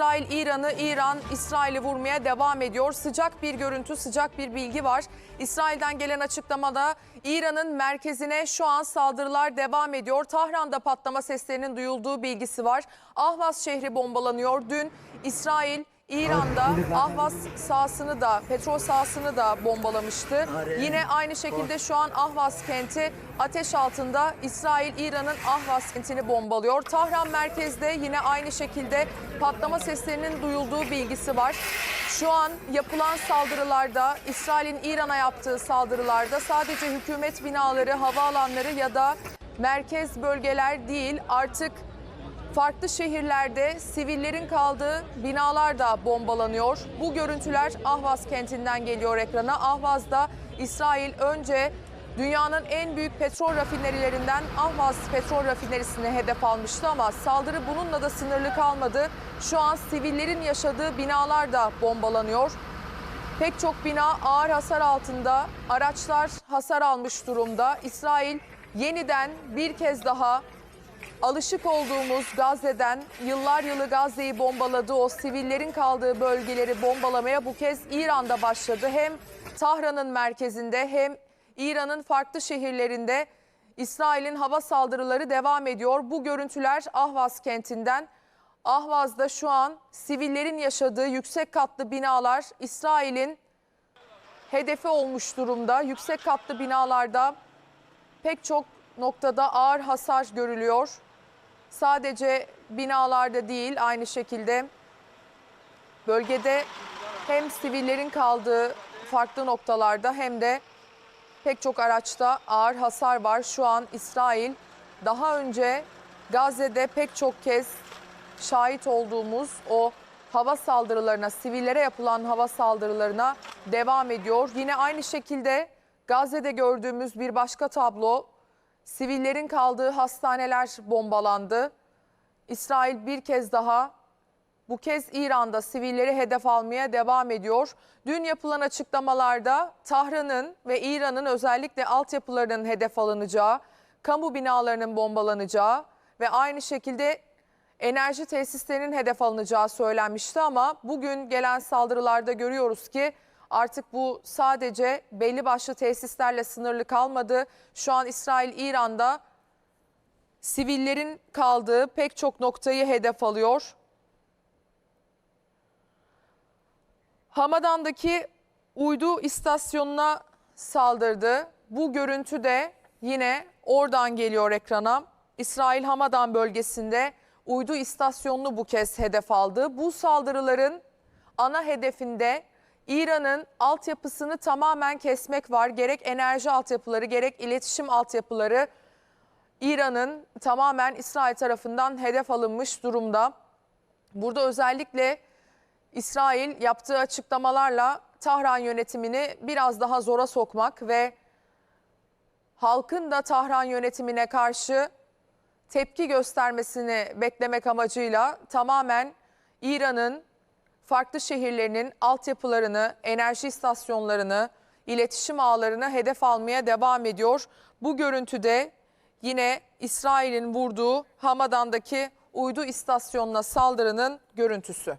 İsrail İran'ı, İran İsrail'i vurmaya devam ediyor. Sıcak bir görüntü, sıcak bir bilgi var. İsrail'den gelen açıklamada İran'ın merkezine şu an saldırılar devam ediyor. Tahran'da patlama seslerinin duyulduğu bilgisi var. Ahvaz şehri bombalanıyor. Dün İsrail İran'da Ahvaz sahasını da, petrol sahasını da bombalamıştı. Yine aynı şekilde şu an Ahvaz kenti ateş altında. İsrail İran'ın Ahvaz kentini bombalıyor. Tahran merkezde yine aynı şekilde patlama seslerinin duyulduğu bilgisi var. Şu an yapılan saldırılarda, İsrail'in İran'a yaptığı saldırılarda sadece hükümet binaları, havaalanları ya da merkez bölgeler değil artık Farklı şehirlerde sivillerin kaldığı binalar da bombalanıyor. Bu görüntüler Ahvaz kentinden geliyor ekrana. Ahvaz'da İsrail önce dünyanın en büyük petrol rafinerilerinden Ahvaz petrol rafinerisini hedef almıştı ama saldırı bununla da sınırlı kalmadı. Şu an sivillerin yaşadığı binalar da bombalanıyor. Pek çok bina ağır hasar altında, araçlar hasar almış durumda. İsrail yeniden bir kez daha alışık olduğumuz Gazze'den yıllar yılı Gazze'yi bombaladı. O sivillerin kaldığı bölgeleri bombalamaya bu kez İran'da başladı. Hem Tahran'ın merkezinde hem İran'ın farklı şehirlerinde İsrail'in hava saldırıları devam ediyor. Bu görüntüler Ahvaz kentinden. Ahvaz'da şu an sivillerin yaşadığı yüksek katlı binalar İsrail'in hedefi olmuş durumda. Yüksek katlı binalarda pek çok noktada ağır hasar görülüyor. Sadece binalarda değil aynı şekilde bölgede hem sivillerin kaldığı farklı noktalarda hem de pek çok araçta ağır hasar var. Şu an İsrail daha önce Gazze'de pek çok kez şahit olduğumuz o hava saldırılarına, sivillere yapılan hava saldırılarına devam ediyor. Yine aynı şekilde Gazze'de gördüğümüz bir başka tablo Sivillerin kaldığı hastaneler bombalandı. İsrail bir kez daha bu kez İran'da sivilleri hedef almaya devam ediyor. Dün yapılan açıklamalarda Tahran'ın ve İran'ın özellikle altyapılarının hedef alınacağı, kamu binalarının bombalanacağı ve aynı şekilde enerji tesislerinin hedef alınacağı söylenmişti ama bugün gelen saldırılarda görüyoruz ki Artık bu sadece belli başlı tesislerle sınırlı kalmadı. Şu an İsrail İran'da sivillerin kaldığı pek çok noktayı hedef alıyor. Hamadan'daki uydu istasyonuna saldırdı. Bu görüntü de yine oradan geliyor ekrana. İsrail Hamadan bölgesinde uydu istasyonunu bu kez hedef aldı. Bu saldırıların ana hedefinde İran'ın altyapısını tamamen kesmek var. Gerek enerji altyapıları gerek iletişim altyapıları İran'ın tamamen İsrail tarafından hedef alınmış durumda. Burada özellikle İsrail yaptığı açıklamalarla Tahran yönetimini biraz daha zora sokmak ve halkın da Tahran yönetimine karşı tepki göstermesini beklemek amacıyla tamamen İran'ın farklı şehirlerinin altyapılarını, enerji istasyonlarını, iletişim ağlarını hedef almaya devam ediyor. Bu görüntüde yine İsrail'in vurduğu Hamadan'daki uydu istasyonuna saldırının görüntüsü.